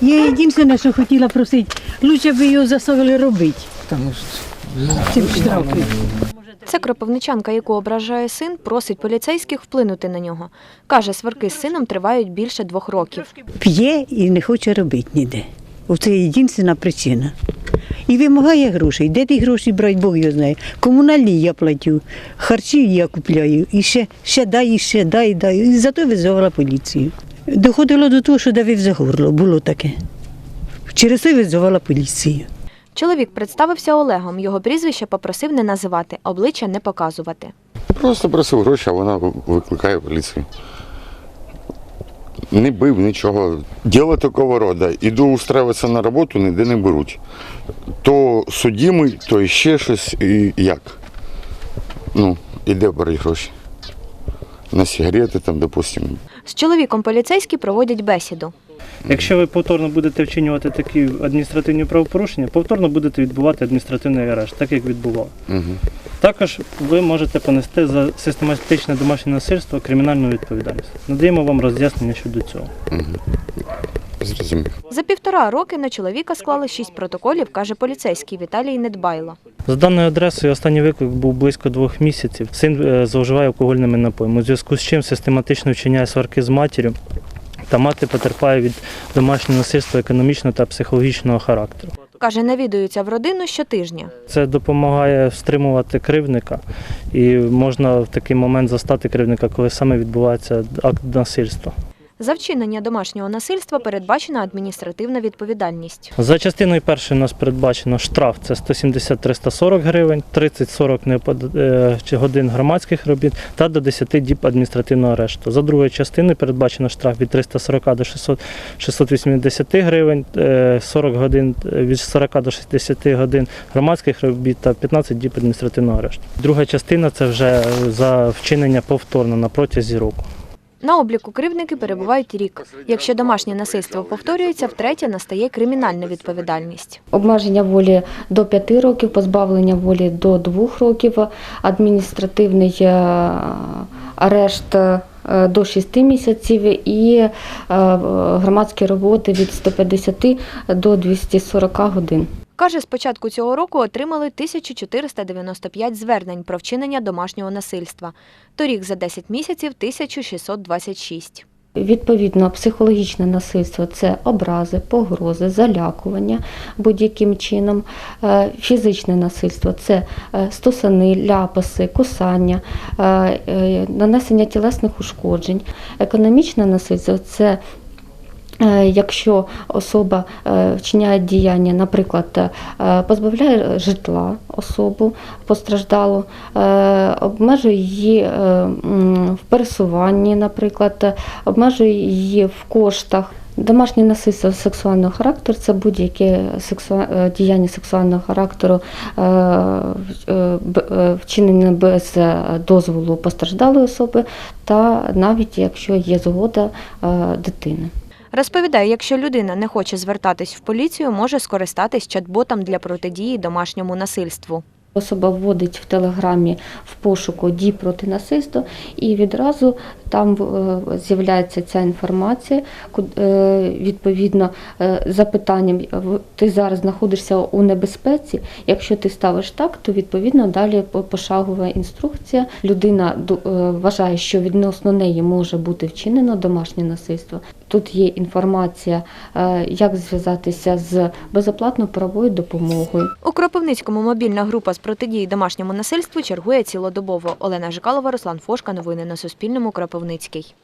Я єдине, що хотіла просити, лучше б його заставили робити. Цим штрафом. Це кропивничанка, яку ображає син, просить поліцейських вплинути на нього. Каже, сварки з сином тривають більше двох років. П'є і не хоче робити ніде. Оце єдина причина. І вимагає грошей. Де ті гроші брати, Бог його знає. Комунальні я платю, харчі я купляю. І ще, ще дай, і ще дай, дай. І зато визивала поліцію. Доходило до того, що давив за горло, було таке. Через це визивала поліцію. Чоловік представився Олегом. Його прізвище попросив не називати, обличчя не показувати. Просто просив гроші, а вона викликає поліцію. Не бив нічого. Діло такого роду. Іду устраиватися на роботу, ніде не беруть. То судимий, то ще щось. І як? Ну, іде бери гроші. На сигарети там, допустимо. З чоловіком поліцейські проводять бесіду. Якщо ви повторно будете вчинювати такі адміністративні правопорушення, повторно будете відбувати адміністративний арешт, так як відбував. Угу. Також ви можете понести за систематичне домашнє насильство кримінальну відповідальність. Надаємо вам роз'яснення щодо цього. Зрозумів. За півтора роки на чоловіка склали шість протоколів, каже поліцейський Віталій Недбайло. За даною адресою останній виклик був близько двох місяців. Син е, зловживає алкогольними напоями, у зв'язку з чим систематично вчиняє сварки з матір'ю, та мати потерпає від домашнього насильства економічного та психологічного характеру. Каже, навідуються в родину щотижня. Це допомагає стримувати кривдника, і можна в такий момент застати кривдника, коли саме відбувається акт насильства. За вчинення домашнього насильства передбачена адміністративна відповідальність. За частиною першої у нас передбачено штраф це 170-340 гривень, 30-40 непод- е, годин громадських робіт та до 10 діб адміністративного арешту. За другою частиною передбачено штраф від 340 до 600, 680 гривень, е, 40 годин е, від 40 до 60 годин громадських робіт та 15 діб адміністративного арешту. Друга частина це вже за вчинення повторно на протязі року. На обліку кривдники перебувають рік. Якщо домашнє насильство повторюється, втретє настає кримінальна відповідальність. Обмеження волі до 5 років, позбавлення волі до 2 років, адміністративний е, арешт е, до 6 місяців і е, громадські роботи від 150 до 240 годин. Каже, з початку цього року отримали 1495 звернень про вчинення домашнього насильства. Торік за 10 місяців 1626. Відповідно, психологічне насильство це образи, погрози, залякування будь-яким чином. Е, Фізичне насильство це е, стусани, ляпаси, кусання, е, нанесення тілесних ушкоджень. Економічне насильство це Якщо особа е, вчиняє діяння, наприклад, е, позбавляє житла особу постраждалу, е, обмежує її е, в пересуванні, наприклад, е, обмежує її в коштах. Домашнє насильство сексуального характеру це будь-яке е, діяння сексуального характеру, е, е, е, вчинене без е, дозволу постраждалої особи, та навіть якщо є згода е, дитини. Розповідає, якщо людина не хоче звертатись в поліцію, може скористатись чат-ботом для протидії домашньому насильству. Особа вводить в телеграмі в пошуку дій проти насильства, і відразу там е, з'являється ця інформація. е, Відповідно, е, запитанням ти зараз знаходишся у небезпеці. Якщо ти ставиш так, то відповідно далі пошагова інструкція. Людина вважає, що відносно неї може бути вчинено домашнє насильство. Тут є інформація, як зв'язатися з безоплатною правовою допомогою. У Кропивницькому мобільна група з протидії домашньому насильству чергує цілодобово. Олена Жикалова, Руслан Фошка. Новини на Суспільному. Кропивницький.